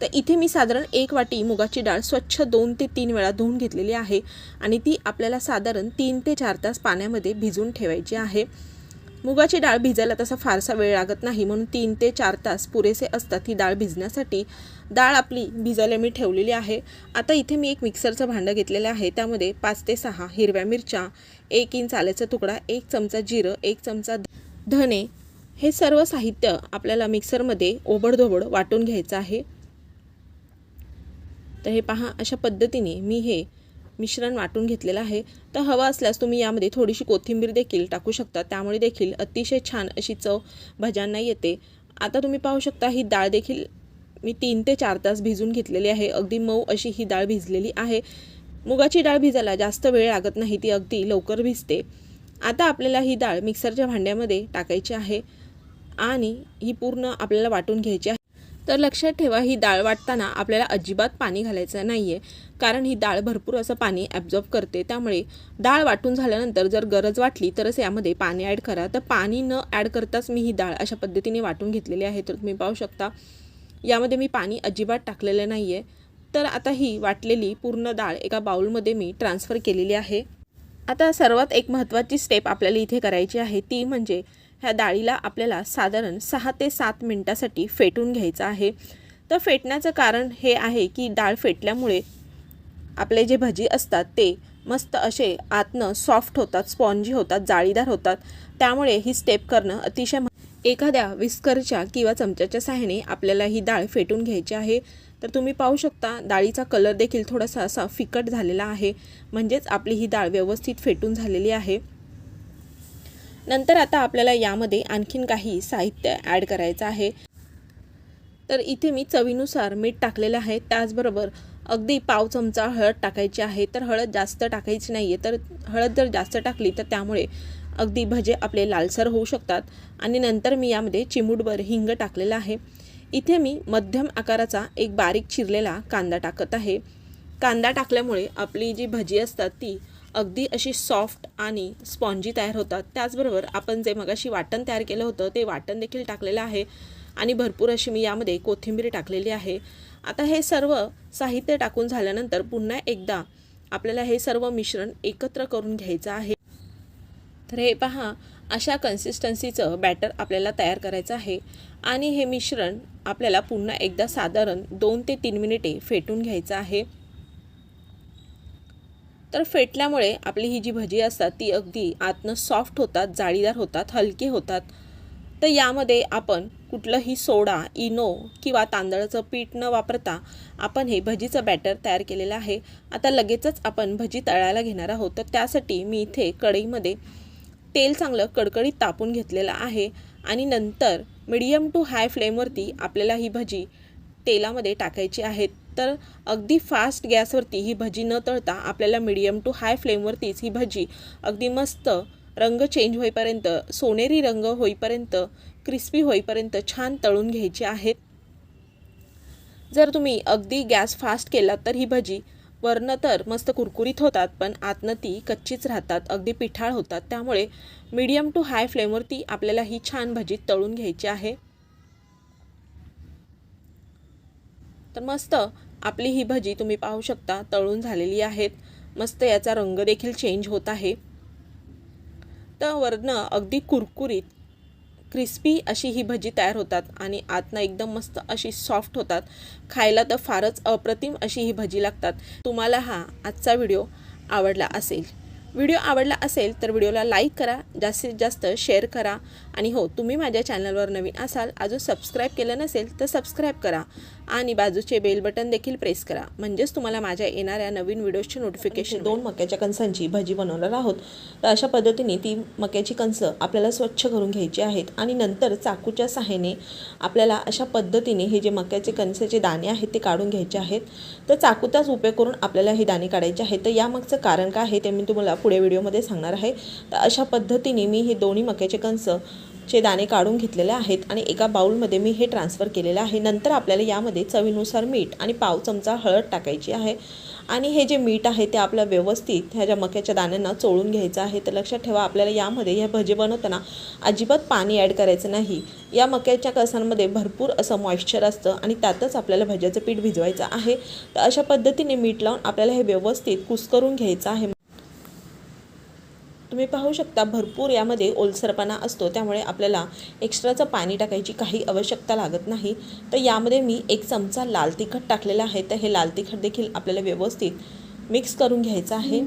तर इथे मी साधारण एक वाटी मुगाची डाळ स्वच्छ दोन ते तीन वेळा धुवून घेतलेली आहे आणि ती आपल्याला साधारण तीन ते चार तास पाण्यामध्ये भिजून ठेवायची आहे. मुगाची डाळ भिजायला तसा फारसा वेळ लागत नाही म्हणून तीन ते चार तास पुरेसे असतात ही डाळ भिजण्यासाठी. डाळ आपली भिजायला मी ठेवलेली आहे. आता इथे मी एक मिक्सरचं भांडं घेतलेलं आहे त्यामध्ये पाच ते सहा हिरव्या मिरच्या एक इंच आल्याचा तुकडा एक चमचा जिरं एक चमचा धने हे सर्व साहित्य आपल्याला मिक्सरमध्ये ओबडधोबड वाटून घ्यायचं आहे. तर हे पहा अशा पद्धतीने मी हे मिश्रण वाटून घेतलेलं आहे. तर हवं असल्यास तुम्ही यामध्ये थोडीशी कोथिंबीर देखील टाकू शकता. त्यामुळे देखील अतिशय छान अशी चव भज्यांना येते. आता तुम्ही पाहू शकता ही डाळ देखील मी तीन ते चार तास भिजून घेतलेली आहे. अगदी मऊ अशी ही डाळ भिजलेली आहे. मुगाची डाळ भिजायला जास्त वेळ लागत नाही ती अगदी लवकर भिजते. आता आपल्याला ही डाळ मिक्सरच्या भांड्यामध्ये टाकायची आहे. आणि ही पूर्ण आपल्याला वाटून घ्यायची आहे. तर लक्षात ठेवा ही डाळ वाटताना आपल्याला अजिबात पाणी घालायचं नाही आहे कारण ही डाळ भरपूर असं पाणी ॲब्झॉर्ब करते. त्यामुळे डाळ वाटून झाल्यानंतर जर गरज वाटली तरच यामध्ये पाणी ॲड करा. तर पाणी न ॲड करताच मी ही डाळ अशा पद्धतीने वाटून घेतलेली आहे. तर तुम्ही पाहू शकता यामध्ये मी पाणी अजिबात टाकलेलं नाही आहे तर आता ही वाटलेली पूर्ण डाळ एका बाउलमध्ये मी ट्रान्सफर केलेली आहे. आता सर्वात एक महत्त्वाची स्टेप आपल्याला इथे करायची आहे. ती म्हणजे ह्या डाळीला आपल्याला साधारण सहा ते सात मिनटासाठी फेटून घ्यायचं आहे. तर फेटण्याचं कारण हे आहे की डाळ फेटल्यामुळे आपले जे भजी असतात ते मस्त असे आतनं सॉफ्ट होतात स्पॉन्जी होतात जाळीदार होतात. त्यामुळे ही स्टेप करणं अतिशय एखाद्या विस्करच्या किंवा चमच्याच्या साह्याने आपल्याला ही डाळ फेटून घ्यायची आहे. तर तुम्ही पाहू शकता डाळीचा कलर देखील थोडासा असा फिकट झालेला आहे. म्हणजेच आपली ही डाळ व्यवस्थित फेटून झालेली आहे. नंतर आता आपल्याला यामध्ये आणखीन काही साहित्य ॲड करायचं आहे. तर इथे मी चवीनुसार मीठ टाकलेलं आहे. त्याचबरोबर अगदी पाव चमचा हळद टाकायची आहे. तर हळद जास्त टाकायची नाही आहे तर हळद जर जास्त टाकली तर त्यामुळे अगदी भजे आपले लालसर होऊ शकतात. आणि नंतर मी यामध्ये चिमूटभर हिंग टाकलेलं आहे. इथे मी मध्यम आकाराचा एक बारीक चिरलेला कांदा टाकत आहे. कांदा टाकल्यामुळे आपली जी भजी असतात ती अगदी अशी सॉफ्ट आणि स्पॉन्जी तयार होतात. त्याचबरोबर आपण जे मगाशी वाटण तयार केलं होतं ते वाटण देखील टाकलेलं आहे आणि भरपूर अशी मी यामध्ये कोथिंबीर टाकलेली आहे. आता हे सर्व साहित्य टाकून झाल्यानंतर पुन्हा एकदा आपल्याला हे सर्व मिश्रण एकत्र करून घ्यायचं आहे. तर हे पहा अशा कन्सिस्टन्सीचं बॅटर आपल्याला तयार करायचं आहे आणि हे मिश्रण आपल्याला पुन्हा एकदा साधारण दोन ते तीन मिनिटे फेटून घ्यायचं आहे. तर फेटल्यामुळे आपली ही जी भजी असतात ती अगदी आतनं सॉफ्ट होतात जाळीदार होतात हलके होतात. तर यामध्ये आपण कुठलंही सोडा इनो किंवा तांदळाचं पीठ न वापरता आपण हे भजीचं बॅटर तयार केलेलं आहे. आता लगेचच आपण भजी तळायला घेणार आहोत. तर त्यासाठी मी इथे कढईमध्ये तेल चांगलं कडकडीत तापून घेतलेलं आहे आणि नंतर मिडियम टू हाय फ्लेमवरती आपल्याला ही भजी तेलामध्ये टाकायची आहेत तर अगदी फास्ट गॅसवरती ही भजी न तळता आपल्याला मिडियम टू हाय फ्लेमवरतीच ही भजी अगदी मस्त रंग चेंज होईपर्यंत सोनेरी रंग होईपर्यंत क्रिस्पी होईपर्यंत छान तळून घ्यायची आहेत जर तुम्ही अगदी गॅस फास्ट केला तर ही भजी वरनं तर मस्त कुरकुरीत होतात पण आतनं ती कच्चीच राहतात अगदी पिठाळ होतात. त्यामुळे मीडियम टू हाय फ्लेमवरती आपल्याला ही छान भजी तळून घ्यायची आहे. तर मस्त आपली ही भजी तुम्ही पाहू शकता तळून झालेली आहेत. मस्त याचा रंग देखील चेंज होत आहे. तर वरनं अगदी कुरकुरीत क्रिस्पी अशी ही भजी तयार होतात आणि आतनं एकदम मस्त अशी सॉफ्ट होतात. खायला तर फारच अप्रतिम अशी ही भजी लागतात. तुम्हाला हा आजचा व्हिडिओ आवडला असेल. व्हिडिओ आवडला असेल तर व्हिडिओला लाईक करा जास्तीत जास्त शेअर करा आणि हो तुम्ही माझ्या चॅनलवर नवीन असाल अजून सबस्क्राईब केलं नसेल तर सबस्क्राईब करा. आणि बाजूचे बेल बटन देखील प्रेस करा. म्हणजेच तुम्हाला माझ्या येणाऱ्या नवीन व्हिडिओजचे नोटिफिकेशन दोन मक्याच्या कणसांची भजी बनवणार आहोत. तर अशा पद्धतीने ती मक्याची कणसं आपल्याला स्वच्छ करून घ्यायची आहेत आणि नंतर चाकूच्या सहाय्याने आपल्याला अशा पद्धतीने हे जे मक्याचे कणसाचे दाणे आहेत ते काढून घ्यायचे आहेत. तर चाकूचाच उपयोग करून आपल्याला हे दाणे काढायचे आहेत. तर यामागचं कारण काय आहे ते मी तुम्हाला पुढे व्हिडिओमध्ये सांगणार आहे. तर अशा पद्धतीने मी हे दोन्ही मक्याचे कणसं चे दाणे काढून घेतलेले आहेत आणि एका बाउलमध्ये मी हे ट्रान्सफर केलेलं आहे. नंतर आपल्याला यामध्ये चवीनुसार मीठ आणि पाव चमचा हळद टाकायची आहे. आणि हे जे मीठ आहे ते आपलं व्यवस्थित ह्या ज्या मक्याच्या दाण्यांना चोळून घ्यायचं आहे. तर लक्षात ठेवा आपल्याला यामध्ये ह्या भजे बनवताना अजिबात पाणी ॲड करायचं नाही. या मक्याच्या कसांमध्ये भरपूर असं मॉइश्चर असतं आणि त्यातच आपल्याला भज्याचं पीठ भिजवायचं आहे. तर अशा पद्धतीने मीठ लावून आपल्याला हे व्यवस्थित कुस्करून घ्यायचं आहे. तुम्ही पाहू शकता भरपूर यामध्ये ओलसरपणा असतो. त्यामुळे आपल्याला एक्स्ट्राचं पाणी टाकायची काही आवश्यकता लागत नाही. तर यामध्ये मी एक चमचा लाल तिखट टाकलेला आहे. तर हे लाल तिखट देखील आपल्याला व्यवस्थित मिक्स करून घ्यायचं आहे.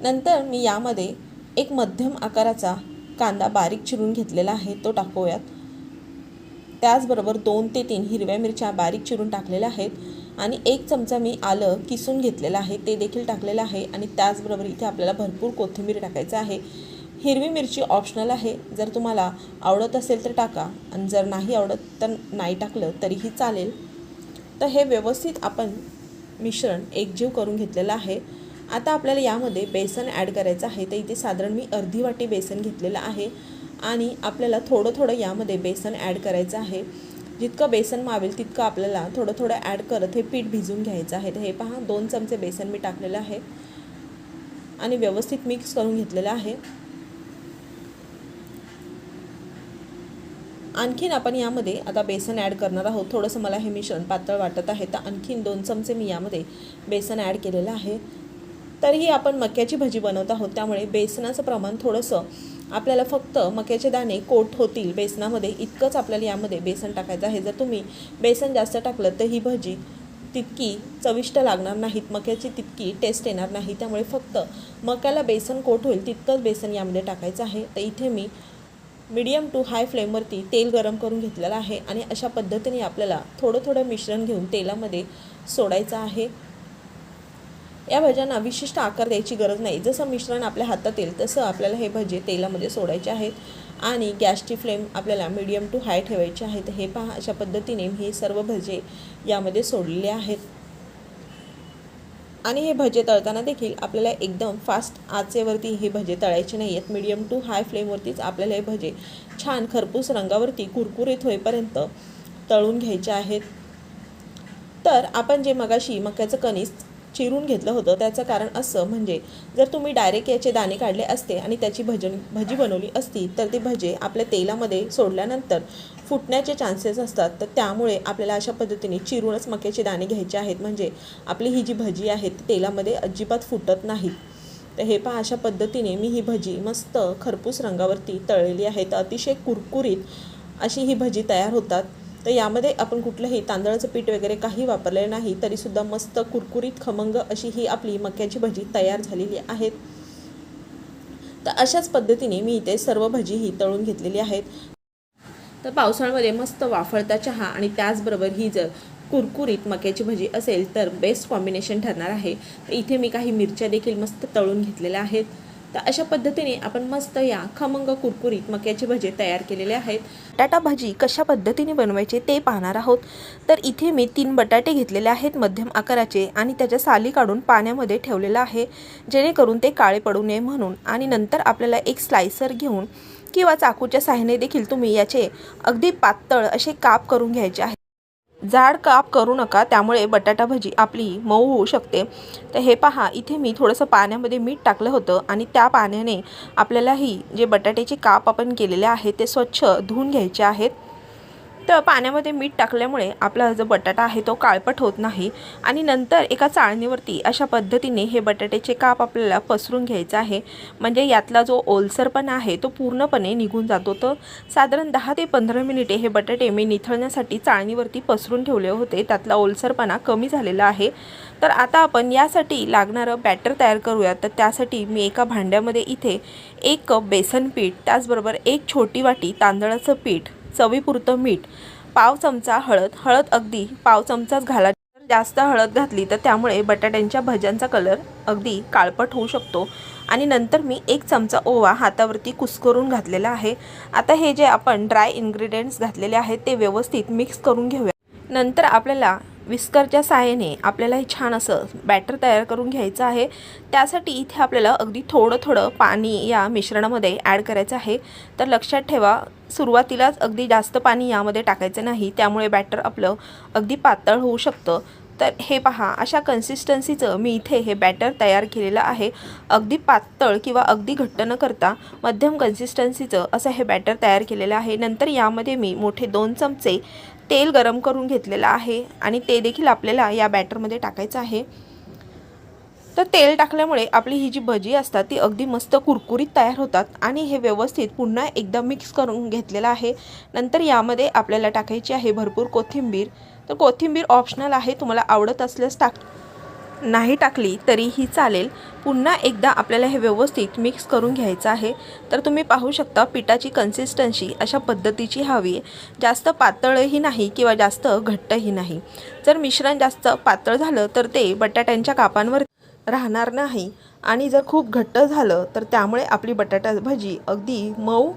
नंतर मी यामध्ये एक मध्यम आकाराचा कांदा बारीक चिरून घेतलेला आहे. तो टाकूयात. त्याचबरोबर दोन ते तीन हिरव्या मिरच्या बारीक चिरून टाकलेल्या आहेत. आणि एक चमचा मी आलं किसून घेतलेलं आहे ते देखील टाकलेलं आहे आणि त्याचबरोबर इथे आपल्याला भरपूर कोथिंबीर टाकायचं आहे. हिरवी मिरची ऑप्शनल आहे जर तुम्हाला आवडत असेल तर टाका आणि जर नाही आवडत तर नाही टाकलं तरीही चालेल. तर हे व्यवस्थित आपण मिश्रण एकजीव करून घेतलेलं आहे. आता आपल्याला यामध्ये बेसन ॲड करायचं आहे. तर इथे साधारण मी अर्धी वाटी बेसन घेतलेलं आहे आणि आपल्याला थोडं थोडं यामध्ये बेसन ॲड करायचं आहे. जितकं बेसन मावेल तितकं आपल्याला थोडं थोडं ॲड करत हे पीठ भिजून घ्यायचं आहे. तर हे पहा दोन चमचे बेसन मी टाकलेलं आहे. आणि व्यवस्थित मिक्स करून घेतलेलं आहे. आणखीन आपण यामध्ये आता बेसन ॲड करणार आहोत. थोडंसं मला हे मिश्रण पातळ वाटत आहे. तर आणखीन दोन चमचे मी यामध्ये बेसन ॲड केलेलं आहे. तरीही आपण मक्याची भजी बनवत आहोत. त्यामुळे बेसनाचं प्रमाण थोडंसं आपल्याला फक्त मक्याचे दाणे कोट होतील बेसनामध्ये इतकंच आपल्याला यामध्ये बेसन टाकायचं आहे. जर तुम्ही बेसन जास्त टाकलं तर ही भजी तितकी चविष्ट लागणार नाहीत. मक्याची तितकी टेस्ट येणार नाही. त्यामुळे फक्त मक्याला बेसन कोट होईल तितकंच बेसन यामध्ये टाकायचं आहे. तर इथे मी मीडियम टू हाय फ्लेमवरती तेल गरम करून घेतलेलं आहे आणि अशा पद्धतीने आपल्याला थोडं थोडं मिश्रण घेऊन तेलामध्ये सोडायचं आहे. या भज्यांना विशिष्ट आकार द्यायची गरज नाही. जसं मिश्रण आपल्या हातात येईल तसं आपल्याला हे भजे तेलामध्ये सोडायचे आहेत आणि गॅसची फ्लेम आपल्याला मीडियम टू हाय ठेवायची आहेत हे पहा अशा पद्धतीने हे सर्व भजे यामध्ये सोडलेले आहेत. आणि हे भजे तळताना देखील आपल्याला एकदम फास्ट आचेवरती हे भजे तळायचे नाही आहेत. मीडियम टू हाय फ्लेमवरतीच आपल्याला हे भजे छान खरपूस रंगावरती कुरकुरीत होईपर्यंत तळून घ्यायचे आहेत. तर आपण जे मगाशी मक्याचं कणीस चिरून घेतलं होतं. त्याचं कारण असं म्हणजे जर तुम्ही डायरेक्ट याचे दाणे काढले असते आणि त्याची भजन भजी बनवली असती तर ते भजे आपल्या तेलामध्ये सोडल्यानंतर फुटण्याचे चान्सेस असतात. तर त्यामुळे आपल्याला अशा पद्धतीने चिरूनच मक्याचे दाणे घ्यायचे आहेत. म्हणजे आपली ही जी भजी आहे ती तेलामध्ये अजिबात फुटत नाही. तर हे पहा अशा पद्धतीने मी ही भजी मस्त खरपूस रंगावरती तळलेली आहे. तर अतिशय कुरकुरीत अशी ही भजी तयार होतात. तर यामध्ये आपण कुठलंही तांदळाचं पीठ वगैरे काही वापरलेलं नाही तरीसुद्धा मस्त कुरकुरीत खमंग अशी ही आपली मक्याची भजी तयार झालेली आहेत. तर अशाच पद्धतीने मी इथे सर्व भजी ही तळून घेतलेली आहेत. तर पावसाळ्यामध्ये मस्त वाफळता चहा आणि त्याचबरोबर ही जर कुरकुरीत मक्याची भजी असेल तर बेस्ट कॉम्बिनेशन ठरणार आहे. तर इथे मी काही मिरच्या देखील मस्त तळून घेतलेल्या आहेत. तर अशा पद्धतीने आपण मस्त या खमंग कुरकुरीत मक्याचे भजे तयार केलेले आहेत. बटाटा भाजी कशा पद्धतीने बनवायचे ते पाहणार आहोत. तर इथे मी तीन बटाटे घेतलेले आहेत मध्यम आकाराचे आणि त्याच्या साली काढून पाण्यामध्ये ठेवलेलं आहे. जेणेकरून ते काळे पडू नये म्हणून आणि नंतर आपल्याला एक स्लायसर घेऊन किंवा चाकूच्या साह्याने देखील तुम्ही याचे अगदी पातळ असे काप करून घ्यायचे आहे. जाड काप करू नका त्यामुळे बटाटा भजी आपली मऊ होऊ शकते. तर हे पहा इथे मी थोडंसं पाण्यामध्ये मीठ टाकलं होतं आणि त्या पाण्याने आपल्याला ही जे बटाट्याचे काप आपण केलेले आहे ते स्वच्छ धुवून घ्यायचे आहेत. तर पाण्यामध्ये मीठ टाकल्यामुळे आपला जो बटाटा आहे तो काळपट होत नाही आणि नंतर एका चाळणीवरती अशा पद्धतीने हे बटाट्याचे काप आपल्याला पसरून घ्यायचं आहे. म्हणजे यातला जो ओलसरपणा आहे तो पूर्णपणे निघून जातो. तर साधारण दहा ते पंधरा मिनिटे हे बटाटे मी निथळण्यासाठी चाळणीवरती पसरून ठेवले होते. त्यातला ओलसरपणा कमी झालेला आहे. तर आता आपण यासाठी लागणारं बॅटर तयार करूया. तर त्यासाठी मी एका भांड्यामध्ये इथे एक कप बेसन पीठ त्याचबरोबर एक छोटी वाटी तांदळाचं पीठ चवीपुरतं मीठ पाव चमचा हळद हळद अगदी पाव चमचाच घाला. जर जास्त हळद घातली तर त्यामुळे बटाट्यांच्या भज्यांचा कलर अगदी काळपट होऊ शकतो. आणि नंतर मी एक चमचा ओवा हातावरती कुस्करून घातलेला आहे. आता हे जे आपण ड्राय इन्ग्रेडियंट्स घातलेले आहेत ते व्यवस्थित मिक्स करून घेऊया. नंतर आपल्याला विस्करच्या साहाय्याने आपल्याला हे छान असं बॅटर तयार करून घ्यायचं आहे. त्यासाठी इथे आपल्याला अगदी थोडं थोडं पाणी या मिश्रणामध्ये ॲड करायचं आहे. तर लक्षात ठेवा सुरुवातीलाच अगदी जास्त पाणी यामध्ये टाकायचं नाही. त्यामुळे बॅटर आपलं अगदी पातळ होऊ शकतं. तर हे पहा अशा कन्सिस्टन्सीचं मी इथे हे बॅटर तयार केलेलं आहे. अगदी पातळ किंवा अगदी घट्ट न करता मध्यम कन्सिस्टन्सीचं असं हे बॅटर तयार केलेलं आहे. नंतर यामध्ये मी मोठे दोन चमचे तेल गरम करून घेतलेलं आहे आणि ते देखील आपल्याला या बॅटरमध्ये टाकायचं आहे. तर तेल टाकल्यामुळे आपली ही जी भजी असतात ती अगदी मस्त कुरकुरीत तयार होतात आणि हे व्यवस्थित पुन्हा एकदा मिक्स करून घेतलेलं आहे. नंतर यामध्ये आपल्याला टाकायची आहे भरपूर कोथिंबीर. तर कोथिंबीर ऑप्शनल आहे तुम्हाला आवडत असल्यास टाक नाही टाकली तरीही चालेल. पुन्हा एकदा आपल्याला हे व्यवस्थित मिक्स करून घ्यायचं आहे. तर तुम्ही पाहू शकता पिठाची कन्सिस्टन्सी अशा पद्धतीची हवी आहे. जास्त पातळही नाही किंवा जास्त घट्टही नाही. जर मिश्रण जास्त पातळ झालं तर ते बटाट्यांच्या कापांवर राहणार नाही. आणि जर खूप घट्ट झालं तर त्यामुळे आपली बटाटा भजी अगदी मऊ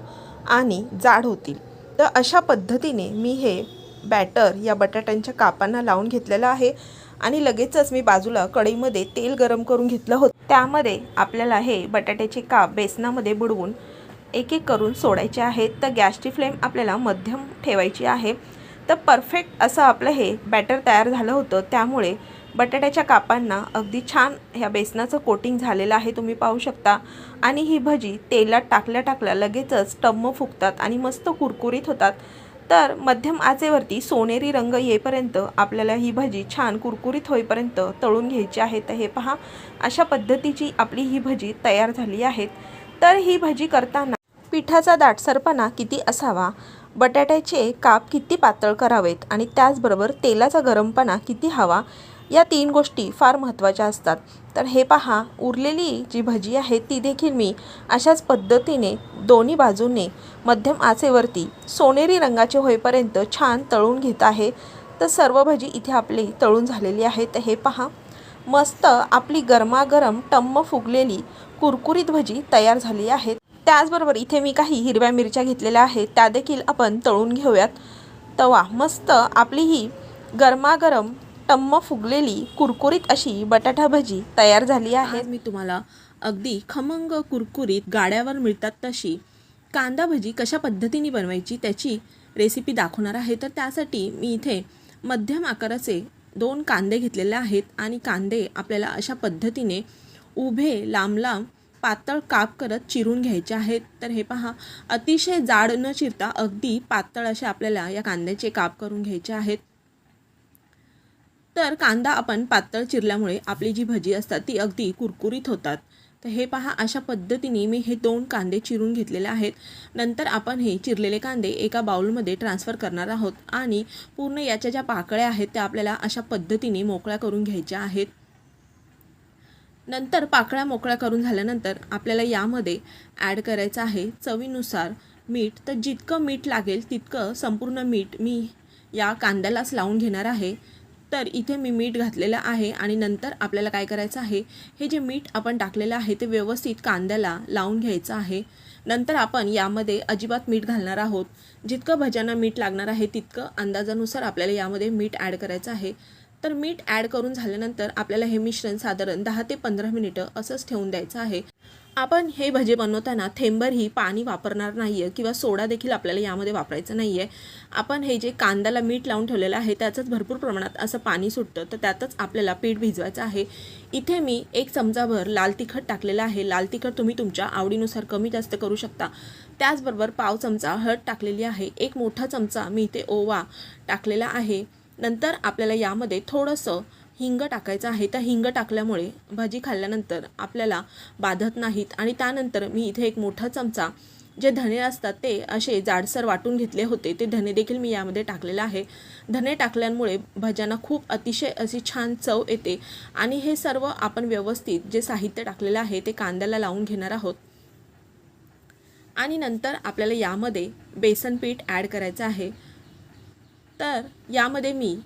आणि जाड होतील. तर अशा पद्धतीने मी हे बॅटर या बटाट्यांच्या कापांना लावून घेतलेलं आहे. आणि लगेचच मी बाजूला कढईमध्ये तेल गरम करून घेतलं होतं. त्यामध्ये आपल्याला हे बटाट्याचे काप बेसनामध्ये बुडवून एक एक करून सोडायचे आहेत. तर गॅसची फ्लेम आपल्याला मध्यम ठेवायची आहे. तर परफेक्ट असं आपलं हे बॅटर तयार झालं होतं. त्यामुळे बटाट्याच्या कापांना अगदी छान ह्या बेसनाचं कोटिंग झालेलं आहे तुम्ही पाहू शकता. आणि ही भजी तेलात टाकल्या टाकल्या लगेचच टम्म फुगतात आणि मस्त कुरकुरीत होतात. तर मध्यम आचेवरती सोनेरी रंग येईपर्यंत आपल्याला ही भजी छान कुरकुरीत होईपर्यंत तळून घ्यायची आहे. तर हे पहा अशा पद्धतीची आपली ही भजी तयार झाली आहे. तर ही भजी करताना पिठाचा दाटसरपणा किती असावा बटाट्याचे काप किती पातळ करावेत आणि त्याचबरोबर तेलाचा गरमपणा किती हवा या तीन गोष्टी फार महत्त्वाच्या असतात. तर हे पहा उरलेली जी भजी आहे ती देखील मी अशाच पद्धतीने दोन्ही बाजूने मध्यम आचेवरती सोनेरी रंगाचे होईपर्यंत छान तळून घेत आहे. तर सर्व भजी इथे आपली तळून झालेली आहे तर हे पहा मस्त आपली गरमागरम टम्म फुगलेली कुरकुरीत भजी तयार झाली आहे त्याचबरोबर इथे मी काही हिरव्या मिरच्या घेतलेल्या आहेत. त्या देखील आपण तळून घेऊयात. तवा मस्त आपली ही गरमागरम टम्म फुगलेली कुरकुरीत अशी बटाटा भजी तयार झाली आहे मी तुम्हाला अगदी खमंग कुरकुरीत गाड्यावर मिळतात तशी कांदा भजी कशा पद्धतीने बनवायची त्याची रेसिपी दाखवणार आहे. तर त्यासाठी मी इथे मध्यम आकाराचे दोन कांदे घेतलेले आहेत आणि कांदे आपल्याला अशा पद्धतीने उभे लांब लांब पातळ काप करत चिरून घ्यायचे आहेत. तर हे पहा अतिशय जाड न चिरता अगदी पातळ असे आपल्याला या कांद्याचे काप करून घ्यायचे आहेत. तर कांदा आपण पातळ चिरल्यामुळे आपली जी भजी असतात ती अगदी कुरकुरीत होतात. तर हे पहा अशा पद्धतीने मी हे दोन कांदे चिरून घेतलेले आहेत. नंतर आपण हे चिरलेले कांदे एका बाउलमध्ये ट्रान्सफर करणार आहोत आणि पूर्ण याच्या ज्या पाकळ्या आहेत त्या आपल्याला अशा पद्धतीने मोकळ्या करून घ्यायच्या आहेत. नंतर पाकळ्या मोकळ्या करून झाल्यानंतर आपल्याला यामध्ये ॲड करायचं आहे चवीनुसार मीठ. तर जितकं मीठ लागेल तितकं संपूर्ण मीठ मी या कांद्यालाच लावून घेणार आहे. तर इथे मी मीठ घातलेलं आहे आणि नंतर आपल्याला काय करायचं आहे हे जे मीठ आपण टाकलेलं आहे ते व्यवस्थित कांद्याला लावून घ्यायचं आहे. नंतर आपण यामध्ये अजिबात मीठ घालणार आहोत. जितकं भज्यांना मीठ लागणार आहे तितकं अंदाजानुसार आपल्याला यामध्ये मीठ ॲड करायचं आहे. तर मीठ ॲड करून झाल्यानंतर आपल्याला हे मिश्रण साधारण दहा ते पंधरा मिनिटं असंच ठेवून द्यायचं आहे. आपण हे भजे बनवताना थेंबरही पाणी वापरणार नाही आहे किंवा सोडा देखील आपल्याला यामध्ये वापरायचं नाही आहे आपण हे जे कांद्याला मीठ लावून ठेवलेलं आहे त्याचंच भरपूर प्रमाणात असं पाणी सुटतं तर त्यातच आपल्याला पीठ भिजवायचं आहे. इथे मी एक चमचाभर लाल तिखट टाकलेलं आहे. लाल तिखट तुम्ही तुमच्या आवडीनुसार कमी जास्त करू शकता. त्याचबरोबर पाव चमचा हळद टाकलेली आहे. एक मोठा चमचा मी इथे ओवा टाकलेला आहे. नंतर आपल्याला यामध्ये थोडंसं हिंग टाकायचं आहे. त्या हिंग टाकल्यामुळे भाजी खाल्ल्यानंतर आपल्याला बाधत नाहीत. आणि त्यानंतर मी इथे एक मोठा चमचा जे धने असतात ते असे जाडसर वाटून घेतले होते. ते धने देखील मी यामध्ये टाकलेलं आहे. धने टाकल्यामुळे भाज्यांना खूप अतिशय अशी छान चव येते. आणि हे सर्व आपण व्यवस्थित जे साहित्य टाकलेलं आहे ते कांद्याला लावून घेणार आहोत. आणि नंतर आपल्याला यामध्ये बेसन पीठ ॲड करायचं आहे. तर यामध्ये मी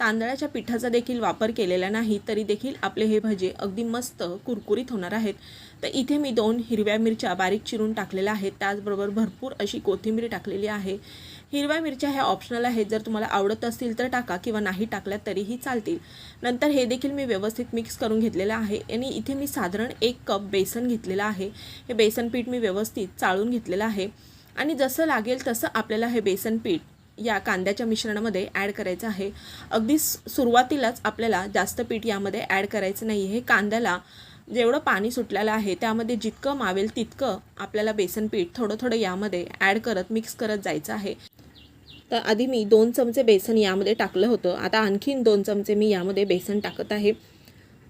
तांदळाच्या पिठाचा देखील वापर केलेला नाही तरी देखील आपले हे भजे अगदी मस्त कुरकुरीत होणार आहेत. तर इथे मी दोन हिरव्या मिरच्या बारीक चिरून टाकलेल्या आहेत. त्याचबरोबर भरपूर अशी कोथिंबीर टाकलेली आहे. हिरव्या मिरच्या ह्या ऑप्शनल आहेत. जर तुम्हाला आवडत असतील तर टाका किंवा नाही टाकल्या तरीही चालतील. नंतर हे देखील मी व्यवस्थित मिक्स करून घेतलेलं आहे. आणि इथे मी साधारण एक कप बेसन घेतलेलं आहे. हे बेसन पीठ मी व्यवस्थित चाळून घेतलेलं आहे. आणि जसं लागेल तसं आपल्याला हे बेसन पीठ या कांद्याच्या मिश्रणामध्ये ॲड करायचं आहे. अगदी सुरुवातीलाच आपल्याला जास्त पीठ यामध्ये ॲड करायचं नाही हे कांद्याला जेवढं पाणी सुटलेलं आहे त्यामध्ये जितकं मावेल तितकं आपल्याला बेसन पीठ थोडं थोडं यामध्ये ॲड करत मिक्स करत जायचं आहे. तर आधी मी दोन चमचे बेसन यामध्ये टाकलं होतं. आता आणखीन दोन चमचे मी यामध्ये बेसन टाकत आहे.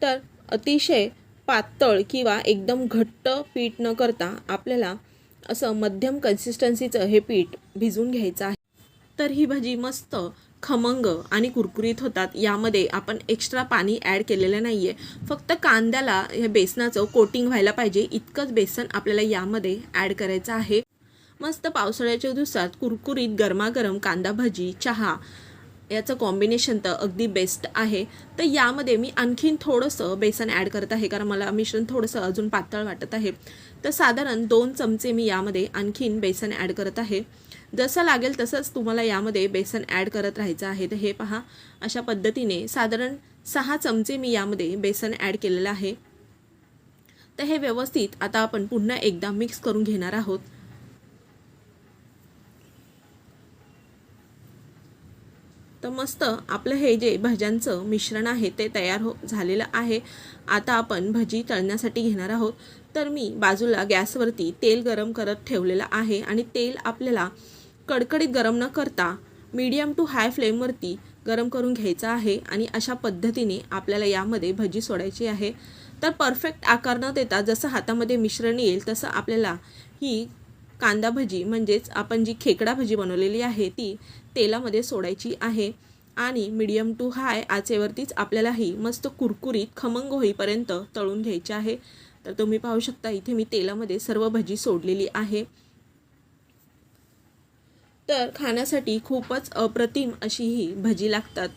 तर अतिशय पातळ किंवा एकदम घट्ट पीठ न करता आपल्याला असं मध्यम कन्सिस्टन्सीचं हे पीठ भिजून घ्यायचं आहे. तर ही भाजी मस्त खमंग आणि कुरकुरीत होतात. यामध्ये आपण एक्स्ट्रा पाणी ॲड केलेलं नाही आहे फक्त कांद्याला हे बेसनाचं कोटिंग व्हायला पाहिजे. इतकंच बेसन आपल्याला यामध्ये ॲड करायचं आहे. मस्त पावसाळ्याच्या दिवसात कुरकुरीत गरमागरम कांदा भजी चहा याचं कॉम्बिनेशन तर अगदी बेस्ट आहे. तर यामध्ये मी आणखीन थोडंसं बेसन ॲड करत आहे कारण मला मिश्रण थोडंसं अजून पातळ वाटत आहे. तर साधारण दोन चमचे मी यामध्ये आणखीन बेसन ॲड करत आहे. जसं लागेल तसंच तुम्हाला यामध्ये बेसन ॲड करत राहायचं आहे. तर हे पहा अशा पद्धतीने साधारण सहा चमचे मी यामध्ये बेसन ॲड केलेलं आहे. तर हे व्यवस्थित आता आपण पुन्हा एकदा मिक्स करून घेणार आहोत. तर मस्त आपलं हे जे भज्यांचं मिश्रण आहे ते तयार हो झालेलं आहे. आता आपण भजी तळण्यासाठी घेणार आहोत. तर मी बाजूला गॅसवरती तेल गरम करत ठेवलेलं आहे आणि तेल आपल्याला कडकडीत गरम न करता मीडियम टू हाय फ्लेमवरती गरम करून घ्यायचं आहे आणि अशा पद्धतीने आपल्याला यामध्ये भजी सोडायची आहे. तर परफेक्ट आकार न देता जसं हातामध्ये मिश्रण येईल तसं आपल्याला ही कांदा भजी म्हणजेच आपण जी खेकडा भजी बनवलेली आहे ती तेलामध्ये सोडायची आहे. आणि मीडियम टू हाय आचेवरतीच आपल्याला ही मस्त कुरकुरीत खमंग होईपर्यंत तळून घ्यायची आहे. तर तुम्ही पाहू शकता इथे मी तेलामध्ये सर्व भजी सोडलेली आहे. तर खाण्यासाठी खूपच अप्रतिम अशी ही भजी लागतात.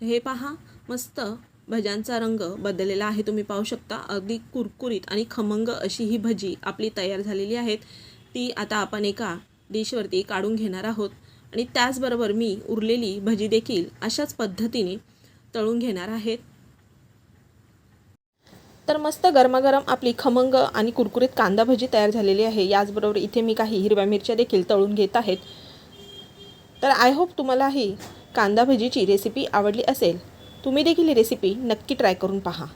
हे पहा मस्त भज्यांचा रंग बदललेला आहे. तुम्ही पाहू शकता अगदी कुरकुरीत आणि खमंग अशी ही भजी आपली तयार झालेली आहेत. ती आता आपण एका डिशवरती काढून घेणार आहोत. आणि त्याचबरोबर मी उरलेली भजी देखील अशाच पद्धतीने तळून घेणार आहेत. तर मस्त गरमागरम आपली खमंग आणि कुरकुरीत कांदा भजी तयार झालेली आहे. याचबरोबर इथे मी काही हिरव्या मिरच्या देखील तळून घेत आहेत. तर आय होप तुम्हाला ही कांदा भजीची रेसिपी आवडली असेल. तुम्ही देखील ही रेसिपी नक्की ट्राय करून पहा.